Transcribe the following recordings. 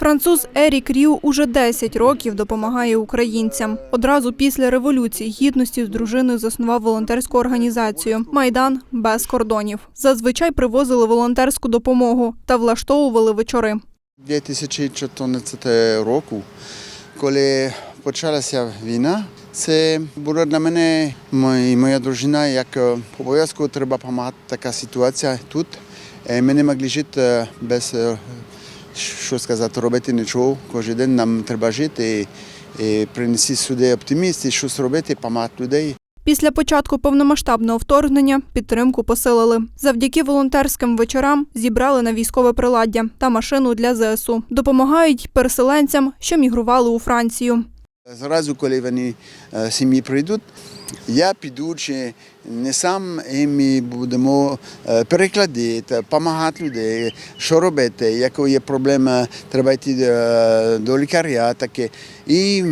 Француз Ерік Ріу уже 10 років допомагає українцям. Одразу після революції гідності з дружиною заснував волонтерську організацію Майдан без кордонів. Зазвичай привозили волонтерську допомогу та влаштовували вечори. 2014 року, коли почалася війна, це було для мене і моя дружина, як е, обов'язково треба допомагати така ситуація тут. Е, Ми не могли жити е, без, що сказати, робити нічого. Кожен день нам треба жити і, принести сюди оптиміст, і щось робити, помагати людей. Після початку повномасштабного вторгнення підтримку посилили. Завдяки волонтерським вечорам зібрали на військове приладдя та машину для ЗСУ. Допомагають переселенцям, що мігрували у Францію. Зразу, коли вони е, сім'ї прийдуть, я піду чи не сам, і ми будемо е, перекладати, допомагати людей, що робити, яка є проблема, треба йти е, до лікаря. Таке. І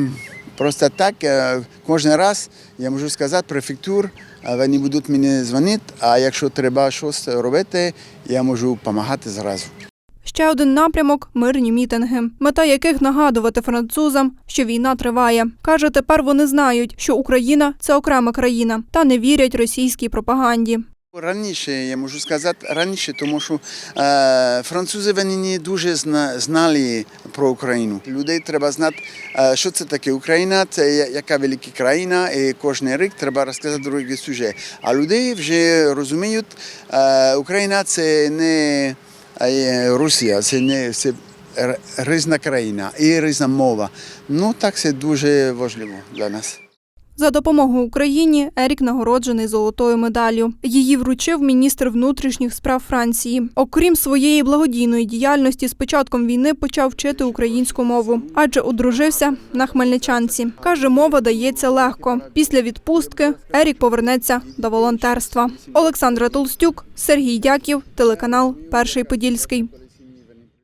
просто так, кожен раз я можу сказати, префектур, вони будуть мені дзвонити, а якщо треба щось робити, я можу допомагати зразу. Ще один напрямок мирні мітинги, мета яких нагадувати французам, що війна триває. Каже, тепер вони знають, що Україна це окрема країна, та не вірять російській пропаганді. Раніше я можу сказати раніше, тому що е, французи вони не дуже знали про Україну. Людей треба знати, е, що це таке Україна, це яка велика країна, і кожен рік треба розказати другий сюжет. А люди вже розуміють, е, Україна це не Росія, це не це різна країна і різна мова. Ну так це дуже важливо для нас. За допомогу Україні Ерік нагороджений золотою медаллю. Її вручив міністр внутрішніх справ Франції. Окрім своєї благодійної діяльності, з початком війни почав вчити українську мову, адже одружився на хмельничанці. Каже, мова дається легко. Після відпустки Ерік повернеться до волонтерства. Олександра Толстюк, Сергій Дяків, телеканал Перший Подільський.